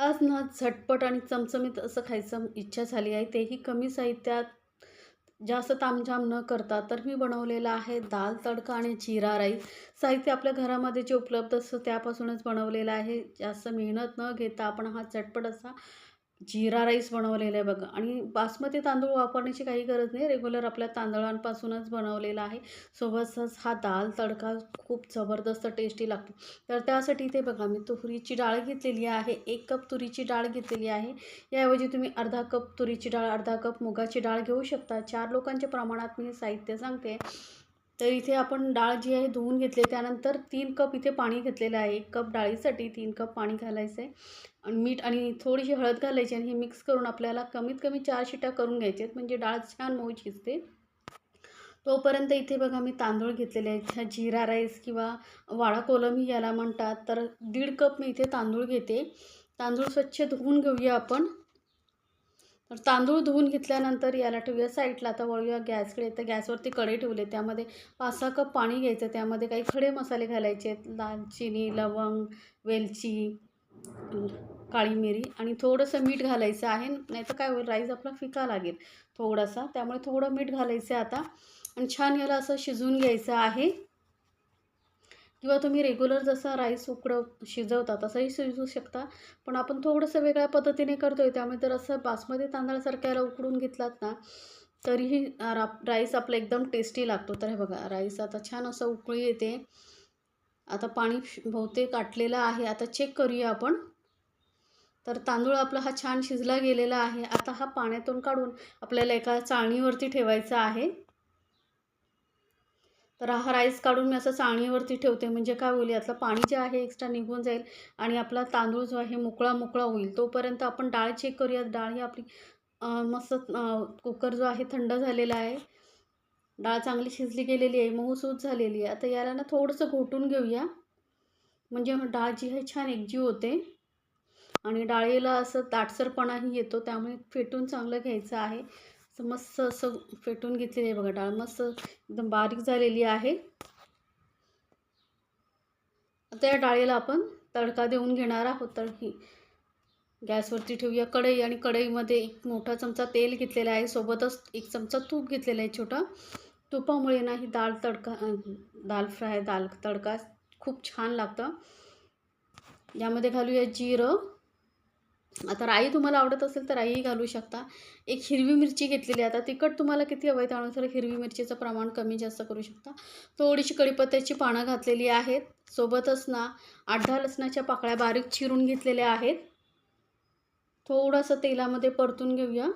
आज ना झटपट आणि चमचमीत असं खायचं इच्छा झाली आहे. तेही कमी साहित्यात जास्त तामझाम न करता तर मी बनवलेलं आहे दाल तडका आणि जिरा राईस. साहित्य आपल्या घरामध्ये जे उपलब्ध असतं त्यापासूनच बनवलेलं आहे. जास्त मेहनत न घेता आपण हा झटपट असा जिरा राईस बनवलेला आहे बघा. आणि बासमती तांदूळ वापरण्याची काही गरज नाही. रेग्युलर आपल्या तांदळांपासूनच बनवलेला आहे. सोबतच हा दाल तडका खूप जबरदस्त टेस्टी लागतो. तर त्यासाठी इथे बघा मी तुरीची डाळ घेतलेली आहे. एक कप तुरीची डाळ घेतलेली आहे. याऐवजी तुम्ही अर्धा कप तुरीची डाळ अर्धा कप मुगाची डाळ घेऊ शकता. चार लोकांच्या प्रमाणात मी हे साहित्य सांगते. तर इथे आपण डाळ जी आहे धुवून घेतली त्यानंतर तीन कप इथे पाणी घेतलेलं आहे. एक कप डाळीसाठी तीन कप पाणी घालायचं आहे आणि मीठ आणि थोडीशी हळद घालायची आणि हे मिक्स करून आपल्याला कमीत कमी चार शिट्या करून घ्यायचे आहेत. म्हणजे डाळ छान मऊ शिजते. तोपर्यंत इथे बघा मी तांदूळ घेतलेले आहेत. जिरा राईस किंवा वाळा कोलम याला म्हणतात. तर दीड कप मी इथे तांदूळ घेते. तांदूळ स्वच्छ धुवून घेऊया आपण. तर तांदूळ धुवून घेतल्यानंतर याला ठेवूया साईडला. आता वळूया गॅसकडे. तर गॅसवरती कडे ठेवले. त्यामध्ये पाच सहा कप पाणी घ्यायचं. त्यामध्ये काही खडे मसाले घालायचे आहेत. दालचिनी लवंग वेलची काळी मिरी आणि थोडंसं मीठ घालायचं आहे. नाही तर काय होईल राईस आपला फिका लागेल थोडासा. त्यामुळे थोडं मीठ घालायचं आहे आता. आणि छान याला असं शिजवून घ्यायचं आहे. किंवा तुम्ही रेग्युलर जसा राईस उकडं शिजवता तसंही शिजवू शकता. पण आपण थोडंसं वेगळ्या पद्धतीने करतो आहे त्यामुळे जर असं बासमती तांदळासारखं याला उकडून घेतलात ना तरीही राईस आपला एकदम टेस्टी लागतो. तर हे बघा राईस आता छान असं उकळी येते. आता पाणी बहुतेक आटलेलं आहे. आता चेक करूया आपण. तर तांदूळ आपला हा छान शिजला गेलेला आहे. आता हा पाण्यातून काढून आपल्याला एका चाळणीवरती ठेवायचा आहे. तर हा राईस काढून मी असं चाळणीवरती ठेवते. म्हणजे काय होईल यातलं पाणी जे आहे एक्स्ट्रा निघून जाईल आणि आपला तांदूळ जो आहे मोकळा मोकळा होईल. तोपर्यंत आपण डाळ चेक करूयात डाळ ही आपली मस्त कुकर जो आहे थंड झालेला आहे. डाळ चांगली शिजली गेलेली आहे मऊसूत झालेली आहे. आता याला ना थोडंसं घोटून घेऊया. म्हणजे डाळ जी आहे छान एकजीव होते. आणि डाळीला असं दाटसरपणाही येतो त्यामुळे फेटून चांगलं घ्यायचं आहे. असं मस्त असं फेटून घेतलेली आहे बघा डाळ मस्त एकदम बारीक झालेली आहे. आता या डाळीला आपण तडका देऊन घेणार आहोत तर ही गॅसवरती ठेवूया. कढई आणि कढईमध्ये एक मोठा चमचा तेल घेतलेला आहे सोबतच एक चमचा तूप घेतलेला आहे छोटा. तुपामुळे ना ही दाल तडका दाल फ्राय दाल तडका खूप छान लागतं. यामध्ये घालूया जिरं. आता राई तुम्हाला आवडत असेल तर राईही घालू शकता. एक हिरवी मिरची घेतलेली आता तिखट तुम्हाला किती हवं आहे त्यानुसार हिरवी मिरचीचं प्रमाण कमी जास्त करू शकता. थोडीशी कढीपत्त्याची पानं घातलेली आहेत. सोबतच ना आठ दहा लसणाच्या पाकळ्या बारीक चिरून घेतलेल्या आहेत. थोडंसं तेलामध्ये परतून घेऊया.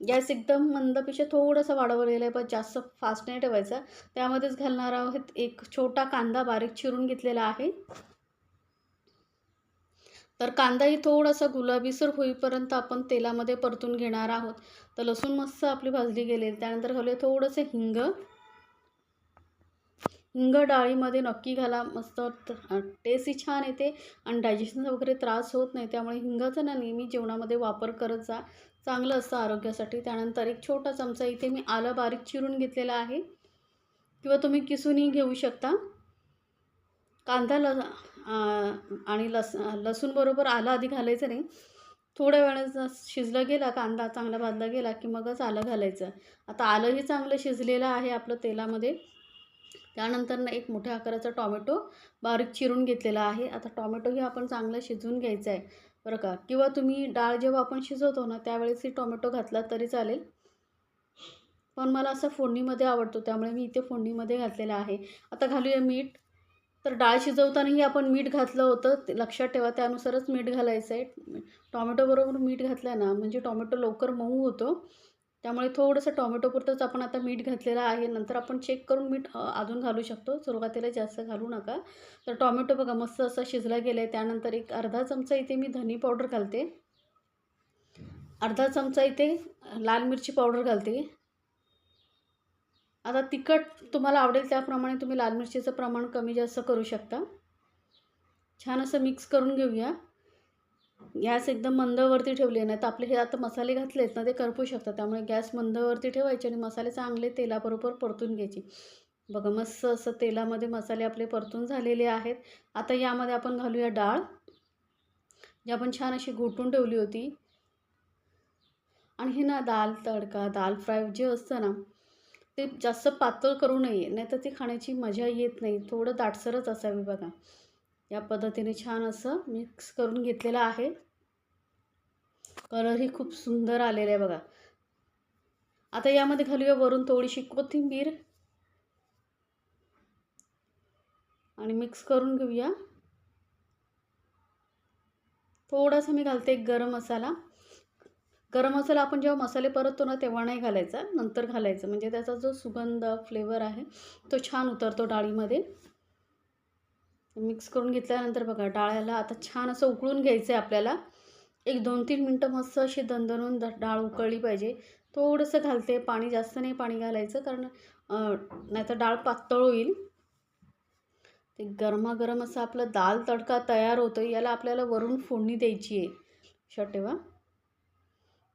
गॅस एकदम मंदपेक्षा थोडंसं वाढवलेलं आहे पण जास्त फास्ट नाही ठेवायचा. त्यामध्येच घालणार आहोत एक छोटा कांदा बारीक चिरून घेतलेला आहे. तर कांदाही थोडासा गुलाबीसर होईपर्यंत आपण तेलामध्ये परतून घेणार आहोत. तर लसूण मस्त आपली भाजली गेलेली त्यानंतर घालूया थोडंसं हिंग. हिंग डाळीमध्ये नक्की घाला. मस्त टेस्टही छान येते आणि डायजेशनचा वगैरे त्रास होत नाही. त्यामुळे हिंगाचा ना नेहमी जेवणामध्ये वापर करत जा. चांगलं असतं आरोग्यासाठी. त्यानंतर एक छोटा चमचा इथे मी आलं बारीक चिरून घेतलेला आहे. किंवा तुम्ही किसूनही घेऊ शकता. कांदा ल आणि लस लसूणबरोबर आलं आधी घालायचं नाही. थोड्या वेळानं शिजलं गेला कांदा चांगला भाजला गेला की मगच आलं घालायचं. आता आलंही चांगलं शिजलेलं आहे आपलं तेलामध्ये. त्यानंतर ना एक मोठ्या आकाराचा टॉमॅटो बारीक चिरून घेतलेला आहे. आता टॉमॅटोही आपण चांगलं शिजवून घ्यायचं आहे. बरं का? किंवा तुम्ही डाळ जेव्हा आपण शिजवतो ना त्यावेळेसही टोमॅटो घातला तरी चालेल. पण मला असं फोडणीमध्ये आवडतो त्यामुळे मी इथे फोडणीमध्ये घातलेलं आहे. आता घालूया मीठ. तर डाळ शिजवतानाही आपण मीठ घातलं होतं ते लक्षात ठेवा त्यानुसारच मीठ घालायचं आहे टॉमॅटोबरोबर मीठ घातलं ना म्हणजे टॉमॅटो लवकर मऊ होतो. त्यामुळे थोडंसं टॉमॅटोपुरतंच आपण आता मीठ घातलेलं आहे. नंतर आपण चेक करून मीठ अजून घालू शकतो. सुरुवातीला जास्त घालू नका. तर टॉमॅटो बघा मस्त असं शिजला गेला आहे त्यानंतर एक अर्धा चमचा इथे मी धनी पावडर घालते. अर्धा चमचा इथे लाल मिरची पावडर घालते. आता तिखट तुम्हाला आवडेल त्याप्रमाणे तुम्ही लाल मिरचीचं प्रमाण कमी जास्त करू शकता. छान असं मिक्स करून घेऊया. गॅस एकदम मंदवरती ठेवले नाही तर आपले हे आता मसाले घातले आहेत ना ते करपू शकतात. त्यामुळे गॅस मंदवरती ठेवायचे आणि मसाले चांगले तेलाबरोबर परतून घ्यायचे. बघा मस्त असं तेलामध्ये मसाले आपले परतून झालेले आहेत. आता यामध्ये आपण घालूया डाळ जी आपण छान अशी घोटून ठेवली होती. आणि हे ना दाल तडका दाल फ्राय जे असतं ना ते जास्त पातळ करू नये नाही तर ती खाण्याची मजा येत नाही. थोडं दाटसरच असावी बघा. या पद्धतीने छान असं मिक्स करून घेतलेलं आहे. कलरही खूप सुंदर आलेला आहे बघा. आता यामध्ये घालूया वरून थोडीशी कोथिंबीर. आणि मिक्स करून घेऊया. थोडासा मी घालते एक गरम मसाला. गरम मसाला आपण जेव्हा मसाले परततो ना तेव्हा नाही घालायचा. नंतर घालायचं. म्हणजे त्याचा जो सुगंध फ्लेवर आहे तो छान उतरतो डाळीमध्ये. मिक्स करून घेतल्यानंतर बघा डाळ्याला आता छान असं उकळून घ्यायचं आहे आपल्याला. एक दोन तीन मिनटं मस्त अशी दणदणून डाळ उकळली पाहिजे. थोडंसं घालते पाणी जास्त नाही पाणी घालायचं कारण नाहीतर डाळ पातळ होईल. ते गरमागरम असं आपलं दाल तडका तयार होतो याला आपल्याला वरून फोडणी द्यायची आहे. लक्षात ठेवा.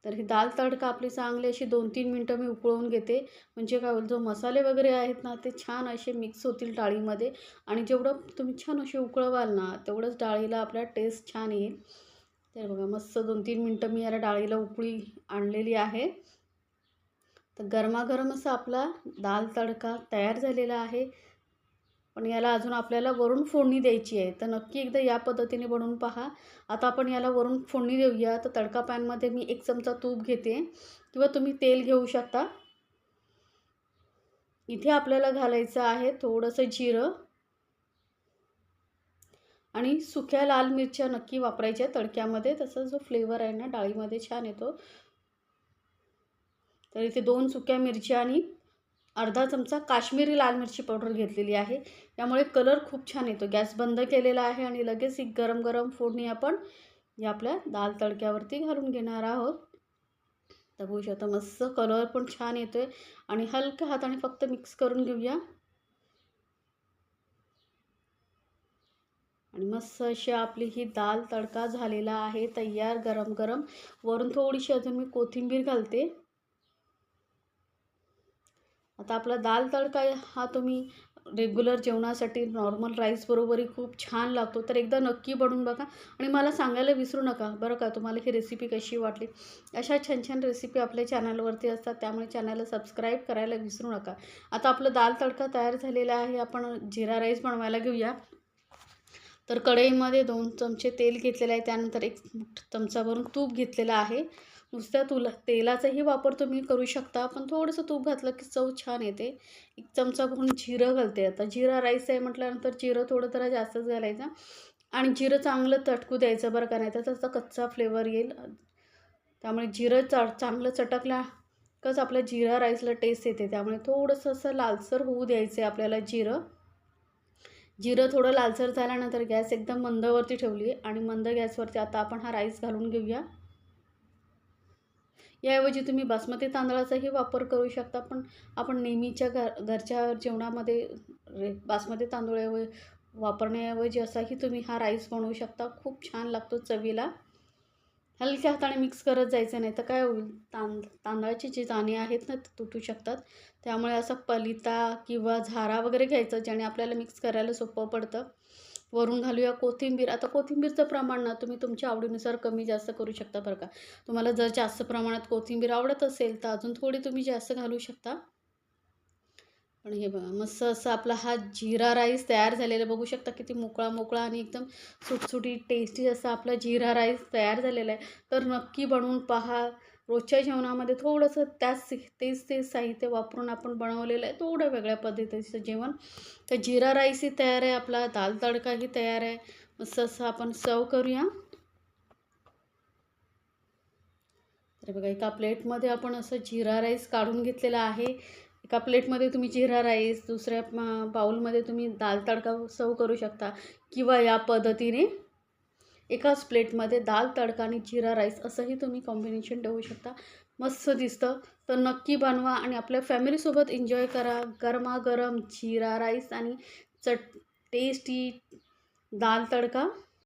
तर ही दाल तडका आपली चांगली अशी दोन तीन मिनटं मी उकळवून घेते. म्हणजे काय होईल जो मसाले वगैरे आहेत ना ते छान असे मिक्स होतील डाळीमध्ये. आणि जेवढं तुम्ही छान असे उकळवाल ना तेवढंच डाळीला आपल्या टेस्ट छान येईल. तर बघा मस्त दोन तीन मिनटं मी याला डाळीला उकळी आणलेली आहे. तर गरमागरम असा आपला दाल तडका तयार झालेला आहे. पण याला अजून आपल्याला वरून फोडणी द्यायची आहे. तर नक्की एकदा या पद्धतीने बनवून पहा. आता आपण याला वरून फोडणी देऊया. तर तडका पॅनमध्ये मी एक चमचा तूप घेते. किंवा तुम्ही तेल घेऊ शकता. इथे आपल्याला घालायचं आहे थोडंसं जिरं. आणि सुक्या लाल मिरच्या नक्की वापरायच्या तडक्यामध्ये. तसा जो फ्लेवर आहे ना डाळीमध्ये छान येतो. तर इथे दोन सुक्या मिरच्या आणि अर्धा चमचा काश्मीरी लाल मिरची पावडर घेतलेली आहे. यामुळे कलर खूप छान येतो. गॅस बंद केलेला आहे आणि लगेच एक गरम गरम फोडणी आपण या आपल्या दाल तडक्यावरती घालून घेणार आहोत. तर बघू शकता मस्त कलर पण छान येतो आहे आणि हलक्या हाताने फक्त मिक्स करून घेऊया. आणि मस्त अशी आपली ही दाल तडका झालेला आहे. तयार गरम गरम. वरून थोडीशी अजून मी कोथिंबीर घालते. आता आपला दाल तडका हा तुम्ही रेग्युलर जेवणासाठी नॉर्मल राईसबरोबरही खूप छान लागतो. तर एकदा नक्की बनवून बघा. आणि मला सांगायला विसरू नका. बरं का? तुम्हाला ही रेसिपी कशी वाटली? अशा छान छान रेसिपी आपल्या चॅनलवरती असतात. त्यामुळे चॅनलला सबस्क्राईब करायला विसरू नका. आता आपलं दाल तडका तयार झालेला आहे. आपण जिरा राईस बनवायला घेऊया. तर कढईमध्ये दोन चमचे तेल घेतलेलं आहे. त्यानंतर एक चमचा भरून तूप घेतलेलं आहे. नुसत्या तुला तेलाचाही वापर तुम्ही करू शकता पण थोडंसं तूप घातलं की चव छान येते. एक चमचा भरून जिरं घालते आता. जिरा राईस आहे म्हटल्यानंतर जिरं थोडं जरा जास्तच घालायचं आणि जिरं चांगलं तटकू द्यायचं बरं का नाही तर त्याचा कच्चा फ्लेवर येईल. त्यामुळे जिरं चा चांगलं चटकल्या कच आपल्या जिरा राईसला टेस्ट येते. त्यामुळे थोडंसं असं लालसर होऊ द्यायचं आहे आपल्याला जिरं. जिरं थोडं लालसर झाल्यानंतर गॅस एकदम मंदवरती ठेवली आणि मंद गॅसवरती आता आपण हा राईस घालून घेऊया. याऐवजी तुम्ही बासमती तांदळाचाही वापर करू शकता पण आपण नेहमीच्या घर घरच्या जेवणामध्ये रे बासमती तांदूळ वापरण्याऐवजी असाही तुम्ही हा राईस बनवू शकता. खूप छान लागतो चवीला. हलक्या हाताने मिक्स करत जायचं नाही तर काय होईल? तांद तांदळाची जी दाणे आहेत ना ते तुटू शकतात. त्यामुळे असं पलिता किंवा झारा वगैरे घ्यायचं ज्याने आपल्याला मिक्स करायला सोपं पडतं. वरून घालूया कोथिंबीर. आता कोथिंबीरचं प्रमाण ना तुम्ही तुमच्या आवडीनुसार कमी जास्त करू शकता बरं का. तुम्हाला जर जास्त प्रमाणात कोथिंबीर आवडत असेल तर अजून थोडी तुम्ही जास्त घालू शकता. पण हे बघा मस्त असं आपला हा जिरा राईस तयार झालेला बघू शकता किती मोकळा मोकळा आणि एकदम सुटसुटी टेस्टी असा आपला जिरा राईस तयार झालेला आहे. तर नक्की बनवून पहा. रोजच्या जेवणामध्ये थोडंसं त्याच तेच तेच साहित्य वापरून आपण बनवलेलं आहे थोडं वेगळ्या पद्धतीचं जेवण. तर जिरा राईसही तयार आहे आपला दाल तडकाही तयार आहे. मस्त असं आपण सर्व करूया. तर बघा एका प्लेटमध्ये आपण असं जिरा राईस काढून घेतलेला आहे. एका प्लेटमध्ये तुम्ही जिरा राईस दुसऱ्या बाऊलमध्ये तुम्ही दाल तडका सर्व करू शकता किंवा या पद्धतीने. एकाच प्लेटमध्ये दाल तडका आणि जिरा राईस असंही तुम्ही कॉम्बिनेशन ठेवू शकता. मस्त दिसतं. तर नक्की बनवा आणि आपल्या फॅमिलीसोबत एन्जॉय करा. गरमागरम जिरा राईस आणि चट टेस्टी दाल तडका.